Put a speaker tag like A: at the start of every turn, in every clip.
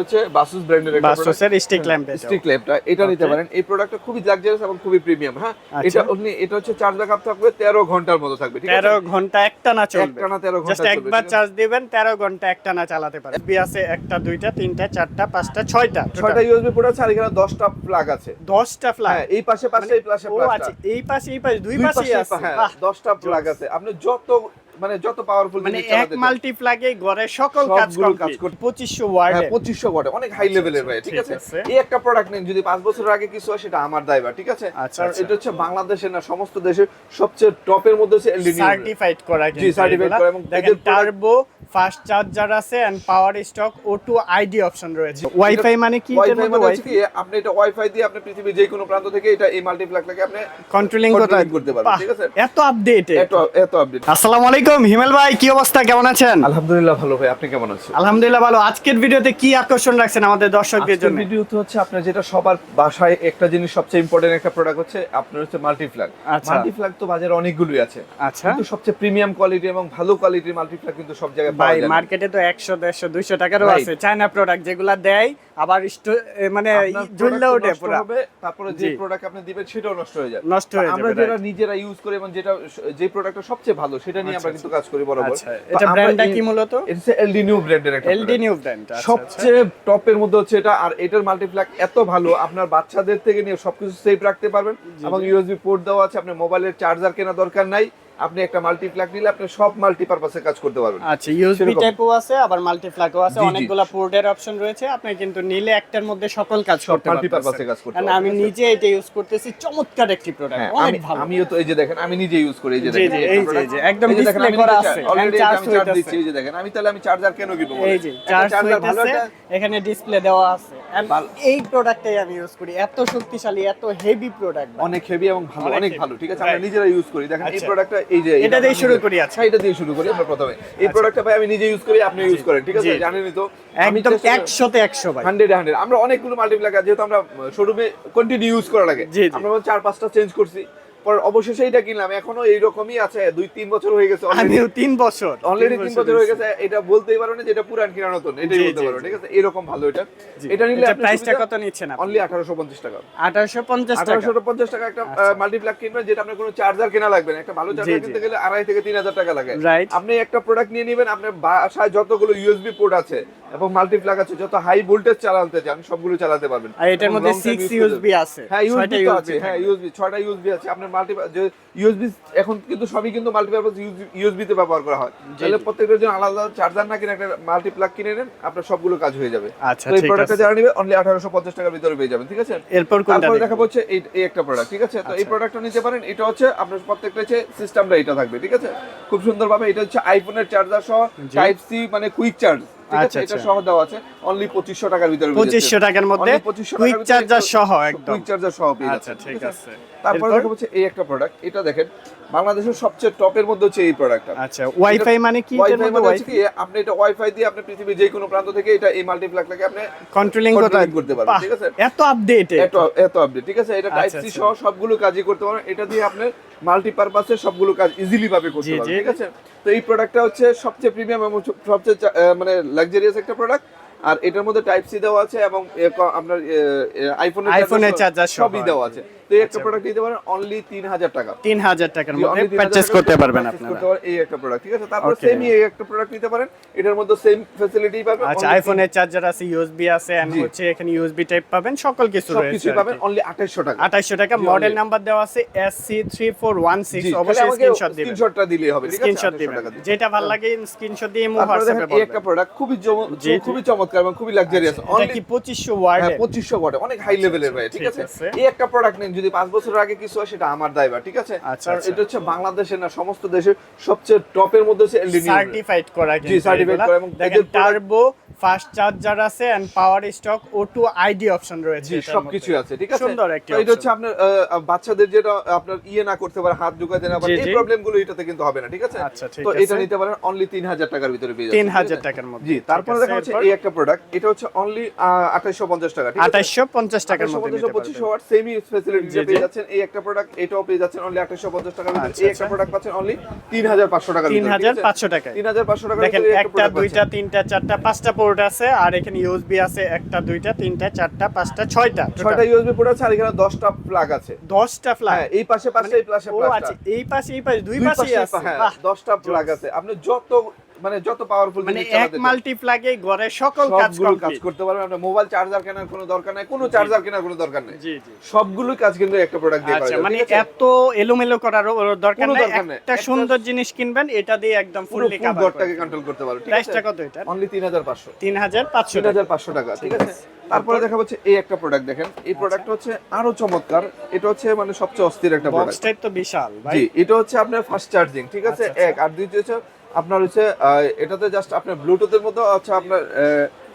A: হচ্ছে বাসুস ব্র্যান্ডের একটা
B: বাসুসের স্টিক ল্যাম্প
A: স্টিক ল্যাম্পটা এটা। নিতে পারেন। এই প্রোডাক্টটা খুবই লাক্সারিয়াস এবং খুবই প্রিমিয়াম হ্যাঁ?
B: আচ্ছা।
A: এটা আপনি এটা হচ্ছে চার্জ ব্যাকআপ থাকবে 13 ঘণ্টার মতো থাকবে ঠিক আছে?
B: তেরো ঘণ্টা একটানা চলবে।
A: একটানা 13 ঘণ্টা
B: জাস্ট একবার চার্জ দিবেন তেরো ঘণ্টা একটানা চালাতে পারে বি আছে একটা দুইটা তিনটা চারটা পাঁচটা ছয়টা
A: ছয়টা ইউএসবি পোর্ট আছে আর এখানে 10টা প্লাগ আছে।
B: দশটা ফ্ল্যাগ
A: হ্যাঁ এই পাশে পাশে এই পাশে
B: ও
A: পাশে
B: আচ্ছা এই পাশে এই পাশে দুই পাশেই আছে।
A: হ্যাঁ
B: বাহ,
A: 10টা প্লাগ আছে। আপনি যত মানে যত পাওয়ারফুল
B: মানে এক। মাল্টি ঘরে সকল কাজ
A: কাজ
B: কাজ
A: করতে-
B: করতে 2500 ওয়ার্ডে
A: হ্যাঁ 2500 ওয়াট অনেক হাই লেভেলের ভাই ঠিক আছে। এই একটা প্রোডাক্ট নেন যদি 5 বছর আগে কিছু হয় সেটা আমার দায়ভার ঠিক আছে?
B: আচ্ছা,
A: কারণ
B: আচ্ছা।
A: এটা হচ্ছে বাংলাদেশের না সমস্ত দেশের সবচেয়ে টপের মধ্যে হচ্ছে এলডি
B: সার্টিফাইড করা
A: জি, certified করা এবং
B: দেখেন টার্বো ফাস্ট চার্জার আছে এন্ড পাওয়ার স্টক ও2 আইডি অপশন রয়েছে। ওয়াইফাই মানে কি?
A: ওয়াইফাই মানে হচ্ছে কি আপনি এটা ওয়াইফাই দিয়ে আপনি পৃথিবীর যে কোনো প্রান্ত থেকে এটা এই মাল্টিপ্লাগটাকে আপনি
B: কন্ট্রোলিং
A: করতে পারবেন, ঠিক আছে?
B: এত আপডেট
A: এত এত আপডেট
B: আসসালামু আলাইকুম। হিমেল ভাই কি অবস্থা? কেমন আছেন?
A: আলহামদুলিল্লাহ ভালো ভাই আপনি কেমন আছেন?
B: আলহামদুলিল্লাহ ভালো। আজকের ভিডিওতে কি আকর্ষণ রাখছেন আমাদের দর্শকদের জন্য?
A: ভিডিওতে হচ্ছে আপনার যেটা সবার বাসায় একটা জিনিস সবচেয়ে ইম্পর্টেন্ট একটা প্রোডাক্ট হচ্ছে আপনার হচ্ছে মাল্টিপ্লাগ
B: আচ্ছা।
A: মাল্টিপ্লাগ তো বাজারে অনেকগুলোই আছে।
B: আচ্ছা।
A: কিন্তু সবচেয়ে প্রিমিয়াম কোয়ালিটি এবং ভালো কোয়ালিটির মাল্টিপ্লাগ কিন্তু সব জায়গায় পাওয়া যায়
B: মার্কেটে তো একশো দেড়শো দুইশো টাকারও আছে। চায়না প্রোডাক্ট যেগুলা দেয় আবার মানে ঝুললে ওঠে পুরো।
A: তারপরে যে প্রোডাক্ট আপনি দিবেন সেটাও নষ্ট হয়ে যায়
B: নষ্ট হয়ে
A: আমরা
B: যাবে,
A: যেটা নিজেরা ইউজ করি এবং যেটা যে প্রোডাক্টটা সবচেয়ে ভালো সেটা নিয়ে আমরা
B: আচ্ছা,
A: কিন্তু কাজ করি বরাবর।
B: আচ্ছা এটা ব্র্যান্ডটা কি মূলত?
A: এটা এলডি নিউ ব্র্যান্ডের একটা
B: এলডি নিউ ব্র্যান্ড
A: সবচেয়ে টপের মধ্যে হচ্ছে এটা আর এটার মাল্টিপ্ল্যাক এত ভালো আপনার বাচ্চাদের থেকে নিয়ে সবকিছু সেফ রাখতে পারবেন। এবং ইউএসবি পোর্ট দেওয়া আছে আপনার মোবাইলের চার্জার কেনা দরকার নাই। আপনি একটা মাল্টিপ্লাগ নিলে আপনি সব মাল্টিপারপাসে কাজ করতে পারবেন।
B: আচ্ছা ইউএসবি টাইপও আছে আবার মাল্টিপ্লাগও আছে
A: জি।
B: পোর্টের অপশন রয়েছে আপনি কিন্তু নিলে একটার মধ্যে সকল কাজ করতে পারবেন।
A: কাজ করতে পারবেন,
B: আমি নিজে এটা ইউজ করতেছি চমৎকার একটি প্রোডাক্ট
A: হ্যাঁ,
B: অনেক ভালো।
A: আমিও তো এই যে দেখেন আমি নিজে ইউজ করি এই যে দেখেন এই
B: যে, একদম
A: আমি
B: করা আছে,
A: আমি চার্জ
B: হইতাছে।
A: দিচ্ছি এই যে দেখেন আমি তাহলে আমি চার্জার কেন কিনবো
B: এই যে
A: একটা
B: চার্জ
A: charger ভালো
B: এখানে ডিসপ্লে দেওয়া আছে। এই প্রোডাক্টটাই আমি ইউজ করি। এত শক্তিশালী এত হেভি প্রোডাক্ট
A: অনেক হেভি এবং ভালো
B: অনেক
A: ভালো ঠিক আছে? আমরা নিজেরা ইউজ করি। দেখেন এই
B: আচ্ছা।
A: প্রোডাক্টটা এই যে
B: এটা দিয়ে শুরু করি, আচ্ছা।
A: এটা দিয়ে শুরু করি আমরা প্রথমে। এই প্রোডাক্টটা ভাই আমি নিজে ইউজ করি আপনি ইউজ করেন ঠিক আছে। জানেনই তো
B: একদম একশোতে একশো ভাই।
A: হান্ড্রেড হান্ড্রেড আমরা অনেকগুলো মাল্টিপ্লাগ যেহেতু আমরা শোরুমে কন্টিনিউ ইউজ করা লাগে। আমরা চার পাঁচটা চেঞ্জ করছি। পর অবশেষে এটা কিনলাম। এখনও এইরকমই আছে। দুই তিন বছর হয়ে গেছে।
B: আমিও তিন বছর।
A: অলরেডি তিন বছর হয়ে গেছে। এটা বলতেই পারো না যে এটা পুরান কিনা নতুন। এটাই বলতে পারো ঠিক আছে? এরকম ভালো এটা। এটা নিলে
B: প্রাইসটা কত নিচ্ছেন আপনি?
A: অনলি আঠারোশো পঞ্চাশ টাকা।
B: আঠারোশো পঞ্চাশ টাকা।
A: আঠারোশো পঞ্চাশ টাকা একটা মাল্টিপ্লাগ কিনবেন যেটা আপনার কোনো চার্জার কেনা লাগবে না। একটা ভালো চার্জার কিনতে গেলে আড়াই থেকে তিন হাজার টাকা লাগে. আপনি একটা প্রোডাক্ট নিয়ে নেবেন আপনার বাসায় যতগুলো ইউএসবি পোর্ট আছে এবং মাল্টিপ্লাগ আছে যত হাই ভোল্টেজ চালাতে চান সবগুলো চালাতে পারবেন।
B: আর এটার মধ্যে
A: long time
B: সিক্স
A: use করতে
B: ইউএসবি আছে
A: হ্যাঁ ইউএসবি আছে হ্যাঁ ইউএসবি ছয়টা ইউএসবি আছে। আপনার মাল্টি ইউএসবি এখন কিন্তু সবই কিন্তু মাল্টিপারপাস ইউএসবি তে ব্যবহার করা হয়। তাহলে প্রত্যেকটার জন্য আলাদা চার্জার না কিনে একটা কিনে নেন আপনার সবগুলো কাজ হয়ে যাবে।
B: আচ্ছা,
A: তো এই প্রোডাক্টটা যারা নেবে অনলি আঠারোশো পঞ্চাশ টাকার ভিতরে পেয়ে যাবেন ঠিক আছে?
B: এরপর কোনটা
A: তারপরে?
B: দেখাবো?
A: হচ্ছে এই এই একটা প্রোডাক্ট ঠিক আছে? তো এই
B: আচ্ছা।
A: প্রোডাক্টটা নিতে পারেন এটা হচ্ছে আপনার প্রত্যেকটা হচ্ছে সিস্টেমটা এটা থাকবে ঠিক আছে? খুব সুন্দর ভাবে এটা হচ্ছে আইফোনের চার্জার সহ টাইপ সি মানে কুইক চার্জ ঠিক আছে
B: আচ্ছা,
A: এটা
B: আচ্ছা।
A: সহ দেওয়া আছে। অনলি পঁচিশশো টাকার ভিতরে পেয়ে
B: পঁচিশশো
A: যাচ্ছেন।
B: টাকার মধ্যে কুইক চার্জার সহ একদম।
A: কুইক চার্জার সহ পেয়ে
B: আচ্ছা ঠিক
A: ঠিক
B: আছে?
A: তারপরে
B: এরপর?
A: হচ্ছে এই একটা প্রোডাক্ট এটা দেখেন বাংলাদেশের সবচেয়ে টপের মধ্যে হচ্ছে এই প্রোডাক্টটা
B: আচ্ছা ওয়াইফাই মানে কি
A: ওয়াইফাই মানে হচ্ছে কি আপনি এটা ওয়াইফাই দিয়ে আপনি পৃথিবীর যে কোনো প্রান্ত থেকে এটা এই মাল্টিপ্লাগটাকে আপনি
B: কন্ট্রোলিং
A: করতে পারবেন, ঠিক আছে?
B: এত আপডেট
A: এত এত আপডেট ঠিক আছে? এটা টাইপ সি। সহ সবগুলো কাজই করতে পারেন এটা দিয়ে আপনি মাল্টিপারপাসে সবগুলো কাজ ইজিলি ভাবে করতে
B: পারবে
A: ঠিক আছে? তো এই প্রোডাক্টটা হচ্ছে সবচেয়ে প্রিমিয়াম এবং সবচেয়ে মানে লাক্সারিয়াস একটা প্রোডাক্ট আর এটার মধ্যে টাইপ সি দেওয়া আছে এবং আপনার আইফোনের
B: iPhone-এর charger
A: সবই দেওয়া আছে। তো এই একটা
B: আচ্ছা।
A: প্রোডাক্ট নিতে পারেন অনলি তিন হাজার টাকা।
B: তিন হাজার টাকার মধ্যে
A: 3000
B: করতে পারবেন আপনারা।
A: এই একটা প্রোডাক্ট ঠিক আছে? তারপর সেমই এই একটা প্রোডাক্ট নিতে পারেন। এটার মধ্যে সেম ফ্যাসিলিটি পাবেন
B: আচ্ছা আইফোনের চার্জার আছে ইউএসবি আছে এন্ড হচ্ছে এখানে ইউএসবি টাইপ পাবেন সকল কিছু রয়েছে
A: সবকিছু পাবেন অনলি আঠাশশো টাকা।
B: আঠাশশো টাকা মডেল। নাম্বার দেওয়া আছে S C three four one six
A: জি, খালি
B: অবশ্যই
A: আমাকে
B: স্ক্রিনশট দিবেন।
A: স্ক্রিনশটটা দিলেই হবে ঠিক আছে?
B: স্ক্রিনশট দিবেন। যেটা ভালো লাগে স্ক্রিনশট দিয়ে
A: দেখেন
B: হোয়াটসঅ্যাপে
A: এই একটা প্রোডাক্ট খুবই। খুবই চমৎকার। এবং খুবই লাক্সারিয়াস
B: এটা কি পঁচিশশো ওয়ার্ডে
A: হ্যাঁ পঁচিশশো ওয়াটে অনেক হাই লেভেলের ভাই ঠিক আছে। এই একটা প্রোডাক্ট নেন যদি পাঁচ বছর আগে কিছু হয় সেটা আমার দায়ভার ঠিক আছে?
B: আচ্ছা,
A: কারণ
B: আচ্ছা।
A: এটা হচ্ছে বাংলাদেশের না সমস্ত দেশের সবচেয়ে টপের মধ্যে হচ্ছে এলডি
B: সার্টিফাইড করা
A: জি, সার্টিফাইড করা এবং
B: টার্বো ফাস্ট চার্জার আছে এন্ড পাওয়ার স্টক ও2 আইডি অপশন রয়েছে
A: সবকিছু আছে ঠিক আছে?
B: সুন্দর একটি
A: এটা হচ্ছে আপনার বাচ্চাদের যেটা আপনার ইয়ে না করতে পারে হাত ঢুকাতে না পারে এই
B: জি।
A: প্রবলেমগুলো এটাতে কিন্তু হবে না ঠিক আছে?
B: আচ্ছা,
A: তো এটা নিতে পারেন অনলি তিন হাজার টাকার ভিতরে পেয়ে ঠিক আছে?
B: টাকার মধ্যে।
A: জি তারপরে দেখা হচ্ছে এই একটা প্রোডাক্ট এটা হচ্ছে অনলি আঠাইশো পঞ্চাশ টাকা ঠিক আছে?
B: আঠাইশশো পঞ্চাশ টাকার মধ্যে নিতে
A: ওয়াট সেমি ফেসিলিটি
B: জি, জি।
A: পেয়ে যাচ্ছেন এই একটা প্রোডাক্ট এটাও পেয়ে যাচ্ছেন অনলি আঠাইশো পঞ্চাশ টাকার ভিতরে।
B: আচ্ছা,
A: এই একটা
B: আচ্ছা।
A: প্রোডাক্ট পাচ্ছেন অনলি তিন হাজার পাঁচশো টাকা
B: তিন হাজার পাঁচশো টাকায়।
A: তিন হাজার পাঁচশো টাকা
B: দেখেন একটা দুইটা তিনটা চারটা পাঁচটা পোর্ট আছে আর এখানে ইউএসবি আছে একটা দুইটা তিনটা চারটা পাঁচটা ছয়টা
A: ছয়টা ইউএসবি পোর্ট আছে আর এখানে দশটা প্লাগ আছে।
B: দশটা প্লাগ
A: হ্যাঁ এই পাশে পাশে এই পাশে
B: ও আছে এই পাশে এই পাশে দুই পাশে আছে।
A: হ্যাঁ
B: বাহ,
A: দশটা প্লাগ আছে। আপনি যত মানে যত পাওয়ারফুল
B: মানে এক মাল্টি ফ্ল্যাগে ঘরে সকল কাজ
A: সবগুলো কাজ করতে পারবেন আপনার মোবাইল চার্জার কেনার কোনো দরকার নাই কোনো চার্জার কেনার কোনো দরকার নেই।
B: জি জি।
A: সবগুলো কাজ কিন্তু একটা প্রোডাক্ট দিয়ে করা
B: আচ্ছা মানে এত এলোমেলো করার দরকার নাই। একটা সুন্দর জিনিস কিনবেন এটা দিয়ে একদম ফুললি
A: ফুল
B: কভার
A: ঘরটাকে কন্ট্রোল করতে পারবেন
B: প্রাইসটা কত এটা?
A: অনলি তিন হাজার পাঁচশো।
B: তিন হাজার পাঁচশো
A: তিন হাজার পাঁচশো টাকা ঠিক আছে? তারপরে দেখা হচ্ছে এই একটা প্রোডাক্ট দেখেন। এই প্রোডাক্ট হচ্ছে আরও চমৎকার। এটা হচ্ছে মানে সবচেয়ে অস্থির একটা প্রোডাক্ট
B: বক্সটাই তো বিশাল ভাই।
A: জি এটা হচ্ছে আপনার ফাস্ট চার্জিং ঠিক আছে?
B: আচ্ছা,
A: এক। আর দ্বিতীয় হচ্ছে আপনার হচ্ছে এটাতে জাস্ট আপনার ব্লুটুথের মধ্যে আচ্ছা আপনার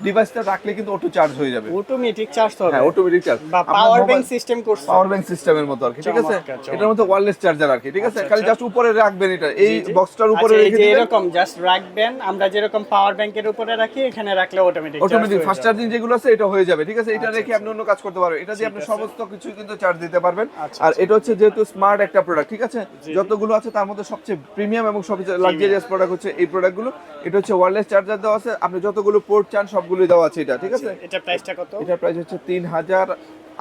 A: ডিভাইসটা রাখলে কিন্তু অটো চার্জ হয়ে যাবে।
B: অটোমেটিক চার্জ
A: হ্যাঁ অটোমেটিক চার্জ
B: বা পাওয়ার ব্যাংক সিস্টেম করছে।
A: পাওয়ার ব্যাংক সিস্টেমের মতো আর কি ঠিক আছে। এটার মধ্যে ওয়্যারলেস চার্জার আর কি ঠিক আছে?
B: আচ্ছা,
A: খালি
B: আচ্ছা।
A: জাস্ট উপরে রাখবেন এটা। এই। বক্সটার উপরে
B: আচ্ছা,
A: রেখে দিবেন।
B: এরকম জাস্ট রাখবেন আমরা যেরকম পাওয়ার ব্যাংকের উপরে রাখি এখানে রাখলে অটোমেটিক
A: অটোমেটিক ফাস্ট চার্জিং যেগুলো আছে এটা হয়ে যাবে ঠিক আছে? এটা
B: আচ্ছা,
A: রেখে আপনি অন্য কাজ করতে পারবেন। এটা দিয়ে আপনি সমস্ত কিছু কিন্তু চার্জ দিতে পারবেন।
B: আচ্ছা,
A: আর এটা হচ্ছে যেহেতু স্মার্ট একটা প্রোডাক্ট ঠিক আছে। যতগুলো আছে তার মধ্যে সবচেয়ে প্রিমিয়াম এবং সবচেয়ে লাক্সারিয়াস প্রোডাক্ট হচ্ছে এই প্রোডাক্টগুলো এটা হচ্ছে ওয়্যারলেস চার্জার দেওয়া আছে। আপনি যতগুলো পোর্ট চান সবগুলোই দেওয়া আছে এটা ঠিক আছে?
B: এটা প্রাইসটা কত?
A: এটা প্রাইস হচ্ছে তিন হাজার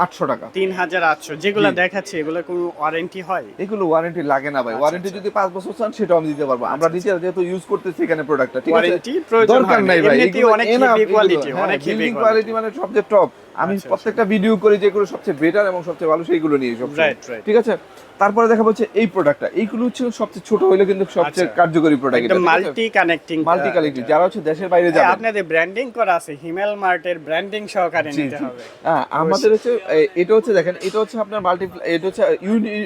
A: আটশো টাকা।
B: তিন হাজার আটশো। যেগুলো দেখাচ্ছে এগুলো কোনো ওয়ারেন্টি হয়?
A: এগুলো ওয়ারেন্টি লাগে না ভাই। ওয়ারেন্টি যদি পাঁচ বছর চান সেটাও আমি দিতে পারব। আমরা যেহেতু ইউজ করতেছি এখানে প্রোডাক্টটা ঠিক আছে? দরকার নাই ভাই।
B: অনেক। কোয়ালিটি
A: হ্যাঁ,
B: অনেক কোয়ালিটি
A: মানে সবচেয়ে টপ আমি
B: আচ্ছা,
A: প্রত্যেকটা ভিডিও করি যেগুলো সবচেয়ে বেটার এবং সবচেয়ে ভালো সেইগুলো নিয়ে সব. ঠিক আছে? তারপরে দেখা হচ্ছে এই প্রোডাক্টটা এইগুলো হচ্ছে সবচেয়ে ছোট হলে কিন্তু সবচেয়ে
B: আচ্ছা।
A: কার্যকরী প্রোডাক্ট
B: একদম মাল্টি কানেক্টিং
A: মাল্টি কোয়ালিটি যারা হচ্ছে দেশের বাইরে যাবে।
B: আপনাদের ব্র্যান্ডিং করা আছে হিমেল মার্টের ব্র্যান্ডিং সহকারে নিতে হবে।
A: হ্যাঁ আমাদের হচ্ছে এটা হচ্ছে দেখেন এটা হচ্ছে আপনার মাল্টি এটা হচ্ছে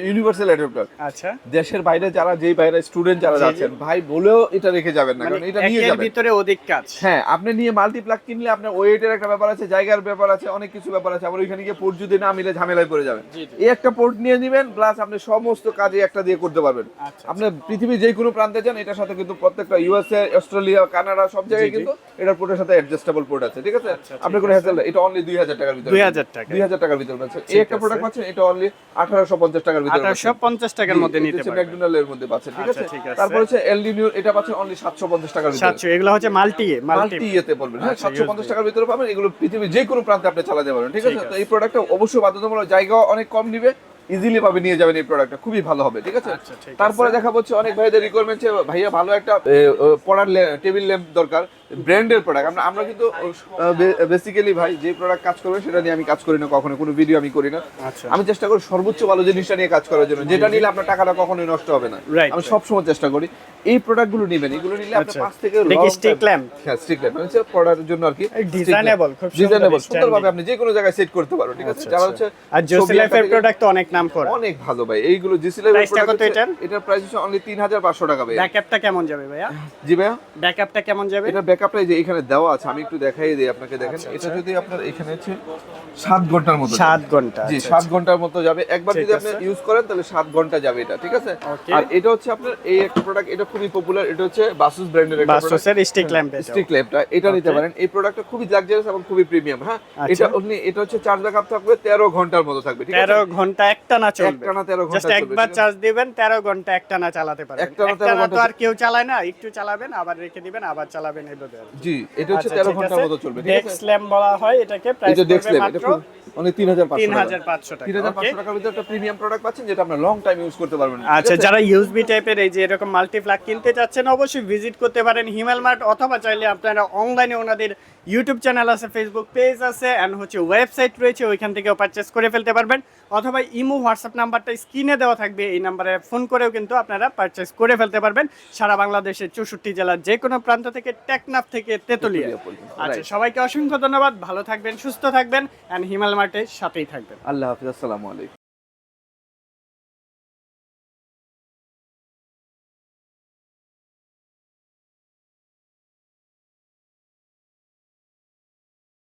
A: ইউনিভার্সাল অ্যাডাপ্টার
B: আচ্ছা।
A: দেশের বাইরে যারা যেই বাইরে স্টুডেন্ট যারা। যাচ্ছেন ভাই বলেও এটা রেখে যাবেন না
B: মানে
A: কারণ এটা নিয়ে যাবেন।
B: ভিতরে অধিক কাজ।
A: হ্যাঁ আপনি নিয়ে মাল্টিপ্লাগ কিনলে আপনার ওয়েটের একটা ব্যাপার আছে জায়গার ব্যাপার আছে অনেক কিছু ব্যাপার আছে আবার ওইখানে গিয়ে পোর্ট যদি না মিলে ঝামেলায় পড়ে যাবেন। এই একটা পোর্ট নিয়ে নেবেন প্লাস আপনি সমস্ত কাজে একটা দিয়ে করতে পারবেন।
B: আচ্ছা,
A: আপনি পৃথিবীর যে কোনো প্রান্তে যান এটার সাথে কিন্তু প্রত্যেকটা ইউএসএ অস্ট্রেলিয়া কানাডা সব জায়গায় কিন্তু এটার পোর্টের সাথে অ্যাডজাস্টেবল পোর্ট আছে ঠিক আছে?
B: আচ্ছা,
A: আপনি কোনো হ্যাসেল এটা অনলি দুই হাজার টাকার ভিতরে।
B: দুই হাজার টাকা।
A: দুই হাজার টাকার ভিতরে পাচ্ছেন। এই একটা প্রোডাক্ট পাচ্ছেন এটা অনলি আঠারোশো পঞ্চাশ টাকার ভিতরে
B: আঠারোশো। পঞ্চাশ টাকার মধ্যে নিতে পারবেন।
A: McDonald এর মধ্যে পাচ্ছেন ঠিক
B: আচ্ছা,
A: আছে। তারপর হচ্ছে এলডি নিউ এটা পাচ্ছেন অনলি সাতশো পঞ্চাশ টাকার ভিতরে।
B: সাতশো এগুলো হচ্ছে মাল্টি মাল্টি।
A: ইয়েতে পড়বেন হ্যাঁ
B: আচ্ছা,
A: সাতশো পঞ্চাশ টাকার ভিতরে পাবেন এগুলো পৃথিবীর যে কোনো প্রান্তে আপনি চালাতে পারবেন ঠিক আছে? তো এই প্রোডাক্টটা অবশ্যই বাধ্যতামূলক জায়গা অনেক কম নিবে ইজিলি ভাবে নিয়ে যাবেন এই প্রোডাক্টটা খুবই ভালো হবে ঠিক আছে?
B: আচ্ছা,
A: তারপরে দেখা হচ্ছে অনেক ভাইদের রিকোয়ারমেন্ট ভাইয়া ভালো একটা পড়ার টেবিল ল্যাম্প দরকার ব্র্যান্ডের প্রোডাক্ট আমরা আমরা কিন্তু বেসিক্যালি ভাই যে প্রোডাক্ট কাজ করবে সেটা নিয়ে আমি কাজ করি না কখনো কোনো ভিডিও আমি করি না।
B: আচ্ছা।
A: আমি চেষ্টা করি সর্বোচ্চ ভালো জিনিসটা নিয়ে কাজ করার জন্য। যেটা নিলে আপনার টাকাটা কখনোই নষ্ট হবে না। আমি. সবসময় চেষ্টা করি। এই প্রোডাক্টগুলো নেবেন এগুলো নিলে আপনি
B: আচ্ছা।
A: পাঁচ থেকে
B: stick
A: time-
B: lamp?
A: হ্যাঁ স্টিক ল্যাম্প হচ্ছে পড়ার জন্য আর কি।
B: ডিজাইনেবল খুব
A: ডিজাইনেবল সুন্দরভাবে আপনি যে কোনো জায়গায় সেট করতে পারো ঠিক আছে?
B: আচ্ছা,
A: যারা
B: আচ্ছা।
A: হচ্ছে
B: আর
A: আঁকা থেকে-
B: প্রোডাক্ট অনেক নাম করা।
A: অনেক ভালো ভাই। এইগুলো জিসি ল্যাবের
B: Price টা কত এটার?
A: এটার প্রাইস হচ্ছে অনলি তিন হাজার পাঁচশো টাকা ভাই।
B: ব্যাকআপটা কেমন যাবে ভাইয়া?
A: জি ভাইয়া?
B: ব্যাকআপটা কেমন যাবে?
A: এটা ব্যাকআপটা যে এখানে দেওয়া আছে আমি একটু দেখাই দিই আপনাকে দেখেন।
B: আচ্ছা,
A: এটা যদি আপনার এখানে হচ্ছে সাত ঘণ্টার মতো
B: সাত ঘণ্টা
A: জি
B: আচ্ছা,
A: সাত ঘণ্টার মতো যাবে। একবার যদি আপনি ইউজ করেন তাহলে সাত ঘণ্টা যাবে এটা ঠিক আছে? আর এটা হচ্ছে আপনার এই একটা প্রোডাক্ট এটা খুবই পপুলার এটা হচ্ছে বাসুস ব্র্যান্ডের একটা
B: বাসোসের স্টিক ল্যাম্প
A: স্টিক ল্যাম্পটা এটা নিতে পারেন। এই প্রোডাক্টটা খুবই লাক্সারিয়াস এবং খুবই প্রিমিয়াম হ্যাঁ?
B: আচ্ছা।
A: এটা আপনি এটা হচ্ছে চার্জ ব্যাকআপ থাকবে 13 ঘণ্টার মতো থাকবে ঠিক আছে?
B: তেরো ঘণ্টা একটানা চলবে।
A: একটানা 13 ঘণ্টা
B: জাস্ট একবার চার্জ দিবেন তেরো ঘণ্টা একটানা চালাতে পারবেন।
A: একটানা 13
B: তো
A: ঘণ্টা
B: আর কেউ চালায় না একটু চালাবেন আবার রেখে দিবেন আবার চালাবেন এইভাবে।
A: জি এটা হচ্ছে
B: আচ্ছা,
A: 13 ঘণ্টা
B: ঘণ্টার
A: মতো চলবে ঠিক
B: ডেক্স
A: আছে?
B: ল্যাম্প বলা হয় এটাকে প্রাইস
A: এটা ডেক্স ল্যাম্প অনেক 3500
B: তিন
A: টাকা। টাকার ভিতরে একটা প্রিমিয়াম প্রোডাক্ট পাচ্ছেন যেটা আপনার লং টাইম ইউজ করতে পারবেন।
B: আচ্ছা যারা ইউএসবি টাইপের এই যে এরকম মাল্টিপ্লাগ কিনতে চাচ্ছেন অবশ্যই ভিজিট করতে পারেন হিমেল মার্ট অথবা চাইলে আপনারা অনলাইনে ওনাদের ইউটিউব চ্যানেল আছে ফেসবুক পেজ আছে অ্যান্ড হচ্ছে ওয়েবসাইট রয়েছে ওইখান থেকেও করে ফেলতে পারবেন। অথবা ইমো হোয়াটসঅ্যাপ নাম্বারটা স্ক্রিনে দেওয়া থাকবে এই নাম্বারে ফোন করেও কিন্তু আপনারা পারচেস করে ফেলতে পারবেন। সারা বাংলাদেশের চৌষট্টি জেলার যে কোনো প্রান্ত থেকে টেকনাফ থেকে তেতুলিয়া।
A: তেতুলিয়া
B: আচ্ছা সবাইকে অসংখ্য ধন্যবাদ। ভালো থাকবেন সুস্থ থাকবেন অ্যান্ড হিমেল মার্টের সাথেই থাকবেন।
A: আল্লাহ হাফিজ আসসালামু আলাইকুম।